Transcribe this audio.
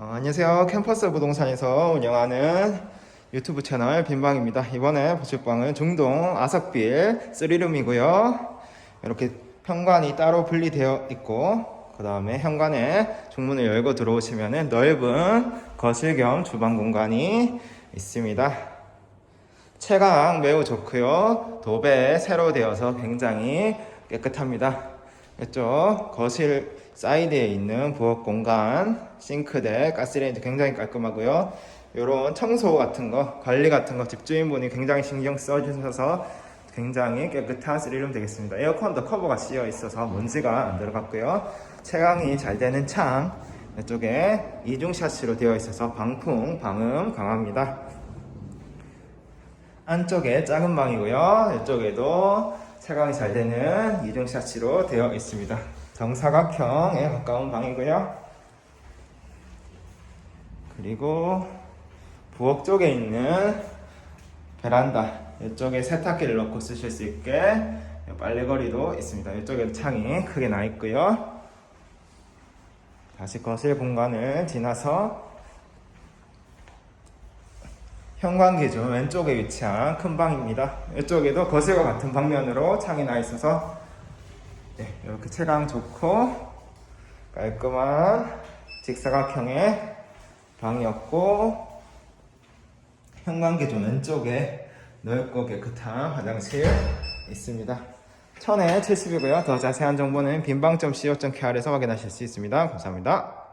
어, 안녕하세요. 캠퍼스 부동산에서 운영하는 유튜브 채널 빈방입니다. 이번에 보실 방은 중동 아삭빌 3룸이고요. 이렇게 현관이 따로 분리되어 있고 그 다음에 현관에 중문을 열고 들어오시면 넓은 거실 겸 주방 공간이 있습니다. 채광 매우 좋고요. 도배 새로 되어서 굉장히 깨끗합니다. 이쪽 거실 사이드에 있는 부엌 공간, 싱크대, 가스레인지 굉장히 깔끔하고요. 이런 청소 같은 거, 관리 같은 거 집주인분이 굉장히 신경 써주셔서 굉장히 깨끗한 쓰리룸 되겠습니다. 에어컨도 커버가 씌어 있어서 먼지가 안 들어갔고요. 채광이 잘 되는 창, 이쪽에 이중 샤시로 되어 있어서 방풍, 방음 강합니다. 안쪽에 작은 방이고요. 이쪽에도 채광이 잘 되는 이중 샤시로 되어 있습니다. 정사각형에 가까운 방이고요. 그리고 부엌 쪽에 있는 베란다 이쪽에 세탁기를 넣고 쓰실 수 있게 빨래거리도 있습니다. 이쪽에도 창이 크게 나 있고요. 다시 거실 공간을 지나서 현관 기준 왼쪽에 위치한 큰 방입니다. 이쪽에도 거실과 같은 방면으로 창이 나 있어서 네, 이렇게 채광 좋고 깔끔한 직사각형의 방이었고 현관 기준 왼쪽에 넓고 깨끗한 화장실 있습니다. 1000에 70이고요. 더 자세한 정보는 빈방.co.kr에서 확인하실 수 있습니다. 감사합니다.